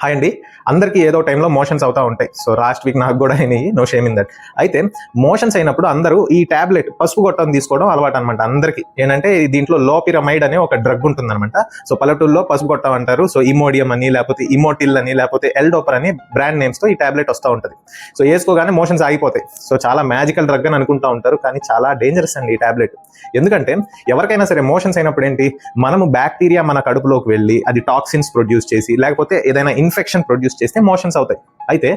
Hi అండి. అందరికీ ఏదో టైంలో మోషన్స్ అవుతా ఉంటాయి. సో లాస్ట్ వీక్ నాకు కూడా అయినాయి. నో షేమ్ ఇన్ దట్ అయితే మోషన్స్ అయినప్పుడు అందరూ ఈ టాబ్లెట్ పసుపు గొట్టం తీసుకోవడం అలవాటు అనమాట అందరికీ. ఏంటంటే దీంట్లో లోపిరమైడ్ అనే ఒక డ్రగ్ ఉంటుందన్నమాట. సో పల్లెటూరులో పసుపు గొట్టం అంటారు. సో ఇమోడియం అని లేకపోతే ఇమోటిల్ అని లేకపోతే ఎల్డోపర్ అని బ్రాండ్ నేమ్స్తో ఈ టాబ్లెట్ వస్తూ ఉంటుంది. సో వేసుకోగానే మోషన్స్ ఆగిపోతాయి. సో చాలా మ్యాజికల్ డ్రగ్ అని అనుకుంటా ఉంటారు. కానీ చాలా డేంజరస్ అండి ఈ టాబ్లెట్ ఎందుకంటే ఎవరికైనా సరే మోషన్స్ అయినప్పుడు ఏంటి? మనము బ్యాక్టీరియా మన కడుపులోకి వెళ్ళి అది టాక్సిన్స్ ప్రొడ్యూస్ చేసి లేకపోతే ఏదైనా ఇన్ఫెక్షన్ ప్రొడ్యూస్ చేస్తే మోషన్స్ అవుతాయి. అయితే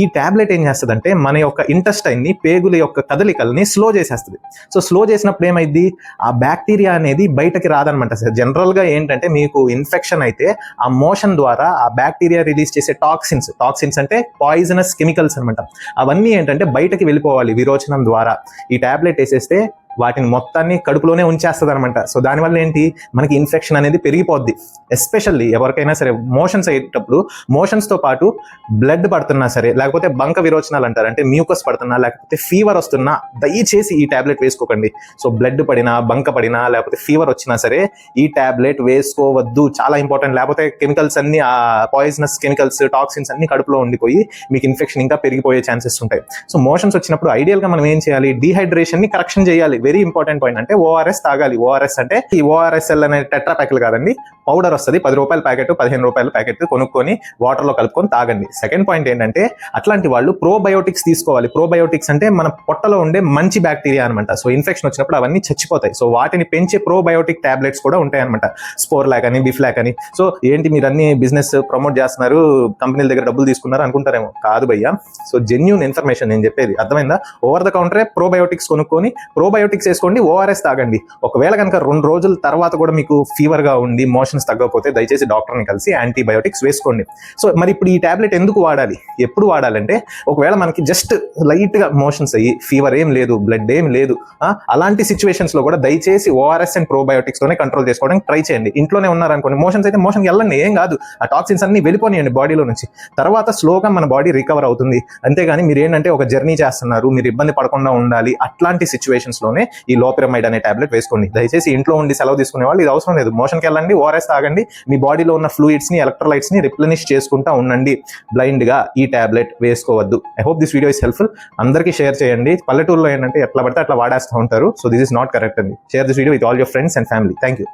ఈ టాబ్లెట్ ఏం చేస్తుందంటే మన యొక్క ఇంటెస్టైన్ని పేగుల యొక్క కదలికల్ని స్లో చేసేస్తుంది. సో స్లో చేసినప్పుడు ఏమైంది ఆ బ్యాక్టీరియా అనేది బయటకి రాదనమాట సార్. జనరల్గా ఏంటంటే మీకు ఇన్ఫెక్షన్ అయితే ఆ మోషన్ ద్వారా ఆ బ్యాక్టీరియా రిలీజ్ చేసే టాక్సిన్స్ టాక్సిన్స్ అంటే పాయిజనస్ కెమికల్స్ అనమాట. అవన్నీ ఏంటంటే బయటకి వెళ్ళిపోవాలి విరోచనం ద్వారా. ఈ టాబ్లెట్ వేసేస్తే వాటిని మొత్తాన్ని కడుపులోనే ఉంచేస్తుంది అనమాట సో దానివల్ల ఏంటి? మనకి ఇన్ఫెక్షన్ అనేది పెరిగిపోద్ది. ఎస్పెషల్లీ ఎవరికైనా సరే మోషన్స్ అయ్యేటప్పుడు మోషన్స్తో పాటు బ్లడ్ పడుతున్నా సరే లేకపోతే బంక విరోచనాలు అంటారు. అంటే మ్యూకస్ పడుతున్నా లేకపోతే ఫీవర్ వస్తున్నా దయచేసి ఈ టాబ్లెట్ వేసుకోకండి. సో బ్లడ్ పడినా బంక పడినా లేకపోతే ఫీవర్ వచ్చినా సరే ఈ టాబ్లెట్ వేసుకోవద్దు. చాలా ఇంపార్టెంట్ లేకపోతే కెమికల్స్ అన్ని ఆ పాయిజనస్ కెమికల్స్ టాక్సిన్స్ అన్ని కడుపులో ఉండిపోయి మీకు ఇన్ఫెక్షన్ ఇంకా పెరిగిపోయే ఛాన్సెస్ ఉంటాయి. సో మోషన్స్ వచ్చినప్పుడు ఐడియల్గా మనం ఏం చేయాలి? డీహైడ్రేషన్ని కరెక్షన్ చేయాలి. వెరీ ఇంపార్టెంట్ పాయింట్ అంటే ఓఆర్ఎస్ తాగాలి. ఓఆర్ఎస్ అంటే ఈ ఓఆర్ఎస్ఎల్ అనే టెట్రా ప్యాకెల్ కాదండి. పౌడర్ వస్తుంది. పది రూపాయల ప్యాకెట్ పదిహేను రూపాయల ప్యాకెట్ కొనుక్కొని వాటర్లో కలుపుకొని తాగండి. సెకండ్ పాయింట్ ఏంటంటే అట్లాంటి వాళ్ళు ప్రోబయోటిక్స్ తీసుకోవాలి. ప్రోబయోటిక్స్ అంటే మన పొట్టలో ఉండే మంచి బ్యాక్టీరియా అనమాట సో ఇన్ఫెక్షన్ వచ్చినప్పుడు అవన్నీ చచ్చిపోతాయి. సో వాటిని పెంచే ప్రోబయోటిక్ టాబ్లెట్స్ కూడా ఉంటాయన్నమాట. స్పోర్ ల్యాక్ అని బిఫ్లాక్ అని. సో ఏంటి మీరు అన్ని బిజినెస్ ప్రమోట్ చేస్తున్నారు? కంపెనీల దగ్గర డబ్బులు తీసుకున్నారు అనుకుంటారేమో. కాదు భయ్యా. సో జెన్యున్ ఇన్ఫర్మేషన్ నేను చెప్పేది. అర్థమైందా? ఓవర్ ద కౌంటరే ప్రోబయోటిక్స్ కొనుక్కొని ప్రోబయోటిక్స్ వేసుకోండి ఓఆర్ఎస్ తాగండి. ఒకవేళ కనుక రెండు రోజుల తర్వాత కూడా మీకు ఫీవర్గా ఉండి మోషన్స్ తగ్గకపోతే దయచేసి డాక్టర్ని కలిసి యాంటీబయోటిక్స్ వేసుకోండి. సో మరి ఇప్పుడు ఈ టాబ్లెట్ ఎందుకు వాడాలి? ఎప్పుడు వాడాలంటే ఒకవేళ మనకి జస్ట్ లైట్గా మోషన్స్ అయ్యి ఫీవర్ ఏం లేదు బ్లడ్ ఏం లేదు అలాంటి సిచ్యువేషన్స్లో కూడా దయచేసి ఓఆర్ఎస్ అండ్ ప్రోబయోటిక్స్ తోనే కంట్రోల్ చేసుకోవడానికి ట్రై చేయండి. ఇంట్లోనే ఉన్నారనుకోండి మోషన్స్ అయితే మోషన్ వెళ్ళండి ఏం కాదు. ఆ టాక్సిన్స్ అన్ని వెళ్ళిపోనియండి బాడీలో నుంచి. తర్వాత స్లోగా మన బాడీ రికవర్ అవుతుంది. అంతేగాని మీరు ఏంటంటే ఒక జర్నీ చేస్తున్నారు మీరు ఇబ్బంది పడకుండా ఉండాలి అట్లాంటి సిచ్యువేషన్స్లోనే తీసుకొని ఈ లోపిరమైడ్ అనే టాబ్లెట్ వేసుకోండి. దయచేసి ఇంట్లో ఉండి సెలవు తీసుకునే వాళ్ళు ఇది అవసరం లేదు. మోషన్కి వెళ్ళండి ఓఆర్ఎస్ తాగండి. మీ బాడీలో ఉన్న ఫ్లూయిడ్స్ని ఎలక్ట్రోలైట్స్ని రిప్లెనిష్ చేసుకుంటా ఉండండి. బ్లైండ్గా ఈ టాబ్లెట్ వేసుకోవద్దు. I hope this video is helpful. అందరికీ షేర్ చేయండి. పల్లెటూరులో ఏంటంటే ఎట్లా పడితే అట్లా వాడేస్తూ ఉంటారు. So this is not correct అండి. Share this video with all your friends and family. Thank you